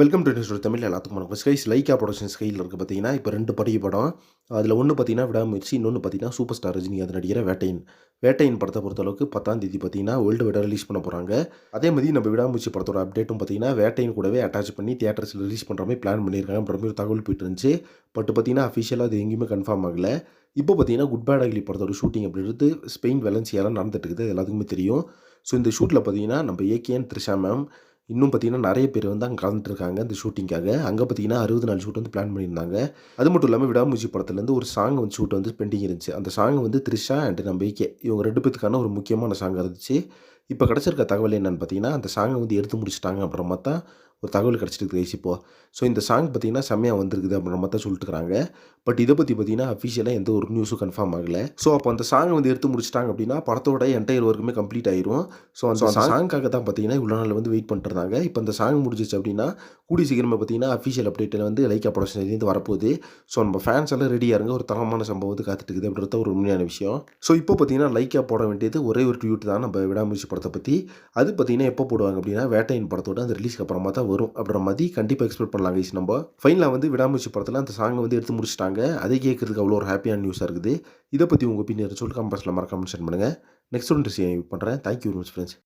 Welcome to news Tamil எல்லாத்துக்கும் வணக்கம். Skies Lyca productions கையில் இருக்குது பார்த்தீங்கன்னா இப்போ ரெண்டு படி படம் அதில் ஒன்று பார்த்தீங்கன்னா விடாமுயற்சி இன்னொன்று பார்த்தீங்கன்னா சூப்பர் ஸ்டார் ரஜினி அது நடிக்கிற வேட்டையன். வேட்டையின் படத்தை பொறுத்தளவுக்கு பத்தாம் தேதி பார்த்தீங்கன்னா வேர்ல்டு வைடாக ரிலீஸ் பண்ண போகிறாங்க அதே மாதிரி நம்ம விடாமுயற்சி படத்தோட அப்டேட்டும் பார்த்தீங்கன்னா வேட்டையின் கூடவே அட்டாச் பண்ணி தியேட்டர்ஸில் ரிலீஸ் பண்ணுற மாதிரி பிளான் பண்ணியிருக்காங்க அப்புறம் ஒரு தகவல் போயிட்டு இருந்துச்சு. பட் பார்த்தீங்கன்னா அஃபிஷியலாக அது எங்கேயுமே கன்ஃபார்ம் ஆகலை. இப்போ பார்த்தீங்கன்னா குட் பேட் அகிலி படத்தோட ஷூட்டிங் அப்படின்றது ஸ்பெயின் வெலன்சியாலாம் நடந்துட்டு இருக்குது. எல்லாத்துக்குமே தெரியும். ஸோ இந்த ஷூட்டில் பார்த்தீங்கன்னா நம்ம ஏகேஎன் த்ரிஷா மேம் இன்னும் பார்த்தீங்கன்னா நிறைய பேர் வந்து அங்கே கலந்துட்டுருக்காங்க இந்த ஷூட்டிங்காக அங்கே பார்த்தீங்கன்னா அறுபது நாள் ஷூட் வந்து பிளான் பண்ணியிருந்தாங்க. அது மட்டும் இல்லாமல் விடாமூச்சி படத்துலேருந்து ஒரு சாங் வந்து ஷூட் வந்து பெண்டிங் இருந்துச்சு. அந்த சாங் வந்து த்ரிஷா அண்ட் நம்பிக்கை. இவங்க ரெண்டு பேத்துக்கான ஒரு முக்கியமான சாங் இருந்துச்சு. இப்போ கிடச்சிருக்க தகவல் என்னென்னு பார்த்தீங்கன்னா அந்த சாங்கை வந்து எடுத்து முடிச்சிட்டாங்க அப்புறமா தான் ஒரு தகவல் கிடச்சிருக்கு கைஸ் இப்போ ஸோ இந்த சாங் பார்த்தீங்கன்னா செம்மையாக வந்திருக்குது அப்படின்ற மாதிரி தான் சொல்லிட்டு இருக்காங்க பட் இதை பற்றி பார்த்தீங்கன்னா அஃபிஷியலாக எந்த ஒரு நியூஸும் கன்ஃபார்ம் ஆகலை. ஸோ அப்போ அந்த சாங் வந்து எடுத்து முடிச்சிட்டாங்க அப்படின்னா படத்தோட என்டையர் ஒர்க்குமே கம்ப்ளீட் ஆயிரும். ஸோ அந்த சாங்காக தான் பார்த்தீங்கன்னா இவ்வளோ நாள் வந்து வெயிட் பண்ணிட்டு இருந்தாங்க இப்போ அந்த சாங் முடிஞ்சிச்சு அப்படின்னா கூடி சீக்கிரமாக பார்த்தீங்கன்னா அஃபிஷியல் அப்டேட்டில் வந்து லைக்கா ப்ரொடக்ஷன்லேருந்து வரப்போகுது. ஸோ நம்ம ஃபேன்ஸ் எல்லாம் ரெடியாக இருங்க. ஒரு தரமான சம்பவம் வந்து காத்துட்டு இருக்குது அப்படின்றத ஒரு உண்மையான விஷயம். ஸோ இப்போ பார்த்தீங்கன்னா லைக்கா போட வேண்டியது ஒரே ஒரு ட்வியூட் தான் நம்ம விடாமுயற்சி படத்தை பற்றி அது பார்த்தீங்கன்னா எப்போ போடுவாங்க அப்படின்னா வேட்டையின் படத்தோட அந்த ரிலீஸ்க்கு அப்புறமா தான் வரும் அப்படின்ற மாதிரி கண்டிப்பாக எக்ஸ்பெக்ட் பண்ணலாம் கைஸ் நம்ம. ஃபைனலாக வந்து விடாமுயற்சி படத்தில் அந்த சாங்கை வந்து எடுத்து முடிச்சிட்டாங்க. அதை கேட்குறதுக்கு அவ்வளோ ஒரு ஹாப்பியான நியூஸாக இருக்குது. இதை பற்றி உங்கள் ஒப்பீனியன் சொல்லிட்டு கம்பஸில் மறக்காமல் சென்ட் பண்ணுங்கள் நெக்ஸ்ட் ஒன்று பண்ணுறேன் தேங்க்யூ வெரி மச் ஃப்ரெண்ட்ஸ்